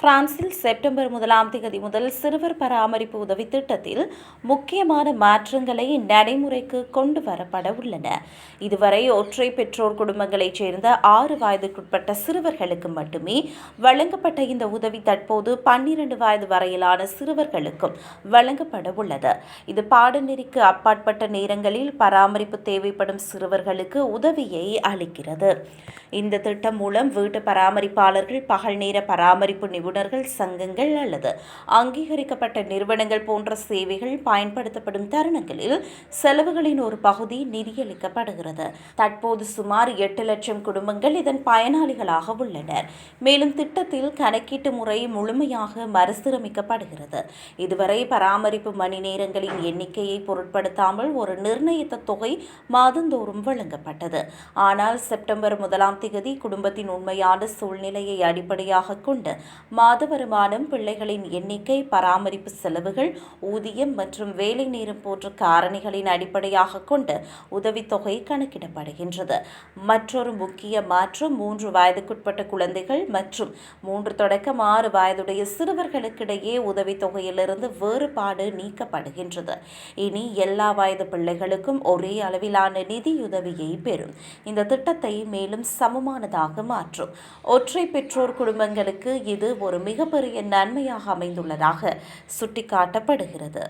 பிரான்சில் செப்டம்பர் முதலாம் தேதி முதல் சிறுவர் பராமரிப்பு உதவி திட்டத்தில் முக்கியமான மாற்றங்களை நடைமுறைக்கு கொண்டு வரப்பட உள்ளன. இதுவரை ஒற்றை பெற்றோர் குடும்பங்களைச் சேர்ந்த ஆறு வயதுக்குட்பட்ட சிறுவர்களுக்கு மட்டுமே வழங்கப்பட்ட இந்த உதவி தற்போது பன்னிரண்டு வயது வரையிலான சிறுவர்களுக்கும் வழங்கப்பட உள்ளது. இது பாடநெறிக்கு அப்பாற்பட்ட நேரங்களில் பராமரிப்பு தேவைப்படும் சிறுவர்களுக்கு உதவியை அளிக்கிறது. இந்த திட்டம் மூலம் வீட்டு பராமரிப்பாளர்கள் பகல் நேர பராமரிப்பு நிபுணர்கள் சங்கங்கள் அல்லது அங்கீகரிக்கப்பட்ட நிறுவனங்கள் போன்ற சேவைகள் பயன்படுத்தப்படும் தருணங்களில் செலவுகளின் ஒரு பகுதி நிதியளிக்கப்படுகிறது. தற்போது சுமார் எட்டு லட்சம் குடும்பங்கள் இதன் பயனாளிகளாக உள்ளனர். மேலும் திட்டத்தில் கணக்கீட்டு முறை முழுமையாக மறுசீரமைக்கப்படுகிறது. இதுவரை பராமரிப்பு மணி நேரங்களின் எண்ணிக்கையை பொருட்படுத்தாமல் ஒரு நிர்ணயித்த தொகை மாதந்தோறும் வழங்கப்பட்டது. ஆனால் செப்டம்பர் முதலாம் திகதி குடும்பத்தின் உண்மையான சூழ்நிலையை அடிப்படையாக கொண்டு மாத வருமானம் பிள்ளைகளின் எண்ணிக்கை பராமரிப்பு செலவுகள் ஊதியம் மற்றும் வேலை நேரம் போன்ற காரணிகளின் அடிப்படையாக கொண்டு உதவித்தொகை கணக்கிடப்படுகின்றது. மற்றொரு முக்கிய மாற்றம் மூன்று வயதுக்குட்பட்ட குழந்தைகள் மற்றும் மூன்று தொடக்கம் ஆறு வயதுடைய சிறுவர்களுக்கிடையே உதவித்தொகையிலிருந்து வேறுபாடு நீக்கப்படுகின்றது. இனி எல்லா வயது பிள்ளைகளுக்கும் ஒரே அளவிலான நிதியுதவியை பெறும். இந்த திட்டத்தை மேலும் சமமானதாக மாற்றும். ஒற்றை பெற்றோர் குடும்பங்களுக்கு இது ஒரு மிகப்பெரிய நன்மையாக அமைந்துள்ளதாக சுட்டிக்காட்டப்படுகிறது.